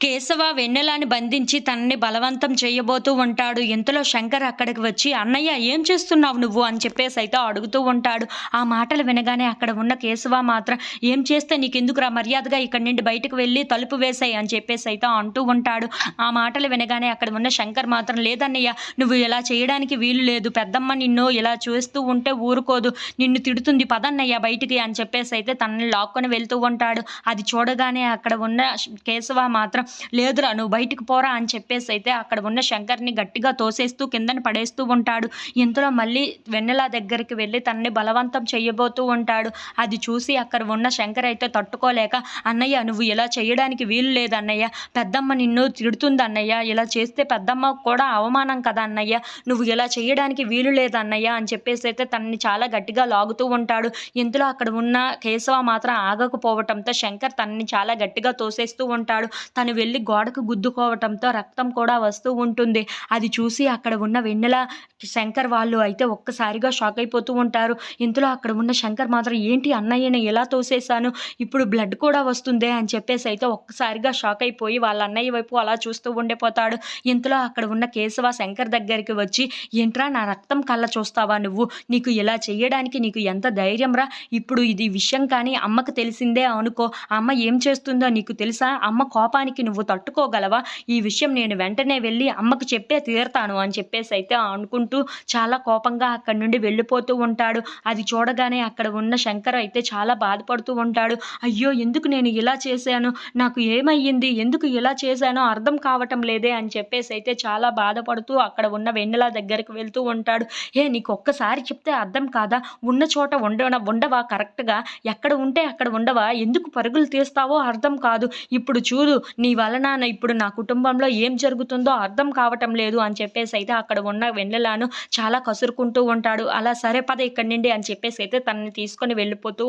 కేశవ వెన్నెలాని బంధించి తనని బలవంతం చేయబోతూ ఉంటాడు. ఇంతలో శంకర్ అక్కడికి వచ్చి అన్నయ్య ఏం చేస్తున్నావు నువ్వు? అని చెప్పేసి అయితే అడుగుతూ ఉంటాడు. ఆ మాటలు వినగానే అక్కడ ఉన్న కేశవ మాత్రం ఏం చేస్తే నీకెందుకురా? మర్యాదగా ఇక్కడి నుండి బయటకు వెళ్ళి తలుపు వేసాయి అని చెప్పేసి అయితే అంటూ ఉంటాడు. ఆ మాటలు వినగానే అక్కడ ఉన్న శంకర్ మాత్రం లేదన్నయ్య నువ్వు ఇలా చేయడానికి వీలు లేదు. పెద్దమ్మ నిన్ను ఇలా చూస్తూ ఉంటే ఊరుకోదు. నిన్ను తిడుతుంది పదన్నయ్య బయటికి అని చెప్పేసి అయితే తనని లాక్కొని వెళ్తూ ఉంటాడు. అది చూడగానే అక్కడ ఉన్న కేశవ మాత్రం లేదురా నువ్వు బయటికి పోరా అని చెప్పేసి అయితే అక్కడ ఉన్న శంకర్ని గట్టిగా తోసేస్తూ కిందన పడేస్తూ ఉంటాడు. ఇంతలో మళ్ళీ వెన్నెల దగ్గరికి వెళ్ళి తనని బలవంతం చేయబోతూ ఉంటాడు. అది చూసి అక్కడ ఉన్న శంకర్ అయితే తట్టుకోలేక అన్నయ్య నువ్వు ఇలా చేయడానికి వీలు లేదు అన్నయ్య. పెద్దమ్మ నిన్ను తిడుతుంది అన్నయ్య. ఇలా చేస్తే పెద్దమ్మ కూడా అవమానం కదా అన్నయ్య. నువ్వు ఇలా చేయడానికి వీలు లేదు అన్నయ్య అని చెప్పేసి అయితే తనని చాలా గట్టిగా లాగుతూ ఉంటాడు. ఇంతలో అక్కడ ఉన్న కేశవ మాత్రం ఆగకపోవటంతో శంకర్ తనని చాలా గట్టిగా తోసేస్తూ ఉంటాడు. తను వెళ్ళి గోడకు గుద్దుకోవటంతో రక్తం కూడా వస్తూ ఉంటుంది. అది చూసి అక్కడ ఉన్న వెన్నెల శంకర్ వాళ్ళు అయితే ఒక్కసారిగా షాక్ అయిపోతూ ఉంటారు. ఇంతలో అక్కడ ఉన్న శంకర్ మాత్రం ఏంటి అన్నయ్యని ఎలా తోసేశాను? ఇప్పుడు బ్లడ్ కూడా వస్తుందే? అని చెప్పేసి అయితే ఒక్కసారిగా షాక్ అయిపోయి వాళ్ళ అన్నయ్య వైపు అలా చూస్తూ ఉండిపోతాడు. ఇంతలో అక్కడ ఉన్న కేశవ శంకర్ దగ్గరికి వచ్చి ఏంట్రా నా రక్తం కళ్ళ చూస్తావా నువ్వు? నీకు ఇలా చేయడానికి నీకు ఎంత ధైర్యం రా? ఇప్పుడు ఇది విషయం కానీ అమ్మకు తెలిసిందే అనుకో. అమ్మ ఏం చేస్తుందో నీకు తెలుసా? అమ్మ కోపానికి నువ్వు తట్టుకోగలవా? ఈ విషయం నేను వెంటనే వెళ్ళి అమ్మకు చెప్పే తీరతాను అని చెప్పేసి అయితే అనుకుంటూ చాలా కోపంగా అక్కడి నుండి వెళ్ళిపోతూ ఉంటాడు. అది చూడగానే అక్కడ ఉన్న శంకర్ అయితే చాలా బాధపడుతూ ఉంటాడు. అయ్యో ఎందుకు నేను ఇలా చేశాను? నాకు ఏమయ్యింది? ఎందుకు ఇలా చేశానో అర్థం కావటం లేదే అని చెప్పేసి అయితే చాలా బాధపడుతూ అక్కడ ఉన్న వెన్నెల దగ్గరికి వెళ్తూ ఉంటాడు. ఏ నీకు ఒక్కసారి చెప్తే అర్థం కాదా? ఉన్న చోట ఉండ ఉండవా? కరెక్ట్గా? ఎక్కడ ఉంటే అక్కడ ఉండవా? ఎందుకు పరుగులు తీస్తావో అర్థం కాదు. ఇప్పుడు చూడు నీ వలన ఇప్పుడు నా కుటుంబంలో ఏం జరుగుతుందో అర్థం కావటం లేదు అని చెప్పేసి అయితే అక్కడ ఉన్న వెన్నెలను చాలా కసురుకుంటూ ఉంటాడు. అలా సరే పద ఇక్కడి నుండి అని చెప్పేసి అయితే తనని తీసుకొని వెళ్ళిపోతూ